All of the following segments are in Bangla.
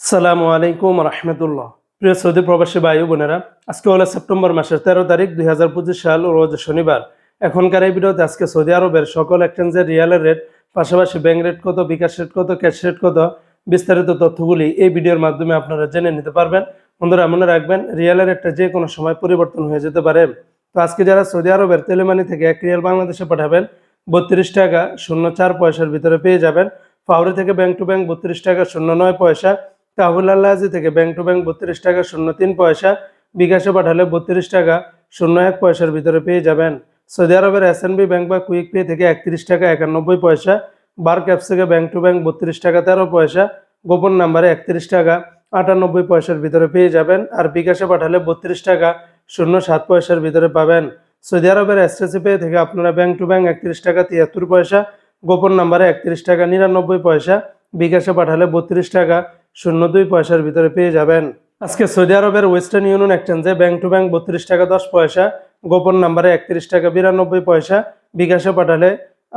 সালামু আলাইকুম রহমতুল্লাহ। প্রিয় সৌদি প্রবাসী ভাই বোনেরা, আজকে হলো সেপ্টেম্বর মাসের তেরো তারিখ দুই হাজার পঁচিশ সাল রোজ শনিবার। এখনকার এই ভিডিওতে আজকে সৌদি আরবের সকল এক্সচেঞ্জের রিয়ালের রেট পাশাপাশি ব্যাংক রেট কত, বিকাশ রেট কত ক্যাশ রেট কত, বিস্তারিত তথ্যগুলি এই ভিডিওর মাধ্যমে আপনারা জেনে নিতে পারবেন। বন্ধুরা, মনে রাখবেন রিয়ালের রেটটা যে কোনো সময় পরিবর্তন হয়ে যেতে পারে। তো আজকে যারা সৌদি আরবের তেলেমানি থেকে এক রিয়াল বাংলাদেশে পাঠাবেন, বত্রিশ টাকা শূন্য চার পয়সার ভিতরে পেয়ে যাবেন। ফাউরি থেকে ব্যাংক টু ব্যাংক বত্রিশ টাকা শূন্য নয় পয়সা। তাহুল আল্লাহাজি থেকে ব্যাংক টু ব্যাংক বত্রিশ টাকা শূন্য তিন পয়সা, বিকাশে পাঠালে বত্রিশ টাকা শূন্য এক পয়সার ভিতরে পেয়ে যাবেন। সৌদি আরবের এস ব্যাংক বা কুইক পে থেকে একত্রিশ টাকা একানব্বই পয়সা বার ক্যাপস থেকে ব্যাংক টু ব্যাংক বত্রিশ টাকা তেরো পয়সা, গোপন নাম্বারে একত্রিশ টাকা আটানব্বই পয়সার ভিতরে পেয়ে যাবেন আর বিকাশে পাঠালে বত্রিশ টাকা শূন্য সাত পয়সার ভিতরে পাবেন। সৌদি আরবের এসটিসি পে থেকে আপনারা ব্যাংক টু ব্যাংক একত্রিশ টাকা তিয়াত্তর পয়সা, গোপন নাম্বারে একত্রিশ টাকা নিরানব্বই পয়সা, বিকাশে পাঠালে বত্রিশ টাকা শূন্য দুই পয়সার ভিতরে পেয়ে যাবেন। আজকে সৌদি আরবের ওয়েস্টার্ন ইউনিয়ন এক্সচেঞ্জে ব্যাংক টু ব্যাংক বত্রিশ টাকা দশ পয়সা, গোপন নাম্বারে একত্রিশ টাকা বিরানব্বই পয়সা, বিকাশে পাঠালে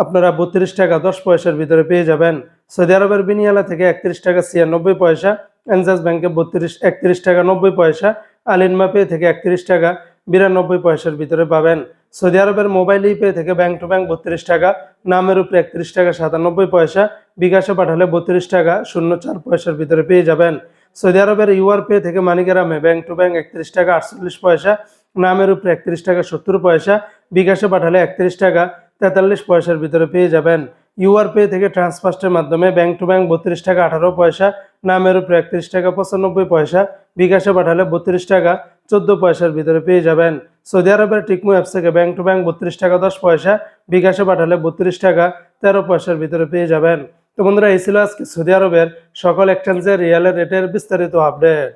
আপনারা বত্রিশ টাকা দশ পয়সার ভিতরে পেয়ে যাবেন। সৌদি আরবের বিনিয়ালা থেকে একত্রিশ টাকা ছিয়ানব্বই পয়সা, এনজাস ব্যাংকে বত্রিশ, একত্রিশ টাকা নব্বই পয়সা, আলিনমা পে থেকে একত্রিশ টাকা বিরানব্বই পয়সার ভিতরে পাবেন। সৌদি আরবের মোবাইল ইপে থেকে ব্যাংক টু ব্যাংক বত্রিশ টাকা, নামের উপরে একত্রিশ টাকা সাতানব্বই পয়সা, বিকাশে পাঠালে বত্রিশ টাকা শূন্য চার পয়সার ভিতরে পেয়ে যাবেন। সৌদি আরবের ইউআর পে থেকে মানিকেরামে ব্যাংক টু ব্যাংক একত্রিশ টাকা আটচল্লিশ পয়সা, নামের উপরে একত্রিশ টাকা সত্তর পয়সা, বিকাশে পাঠালে একত্রিশ টাকা তেতাল্লিশ পয়সার ভিতরে পেয়ে যাবেন। ইউআর পে থেকে ট্রান্সফার্স্টের মাধ্যমে ব্যাংক টু ব্যাংক বত্রিশ টাকা আঠারো পয়সা, নামের উপরে একত্রিশ টাকা পঁচানব্বই পয়সা, বিকাশে পাঠালে বত্রিশ টাকা চোদ্দ পয়সার ভিতরে পেয়ে যাবেন। সৌদি আরবের টিকমো অ্যাপস থেকে ব্যাংক টু ব্যাংক বত্রিশ টাকা, দশ পয়সা, বিকাশে পাঠালে বত্রিশ টাকা, তেরো পয়সার ভিতরে পেয়ে যাবেন। তো বন্ধুরা, এই ছিল আজকে সৌদি আরবের সকল এক্সচেঞ্জের রিয়ালের রেটের বিস্তারিত আপডেট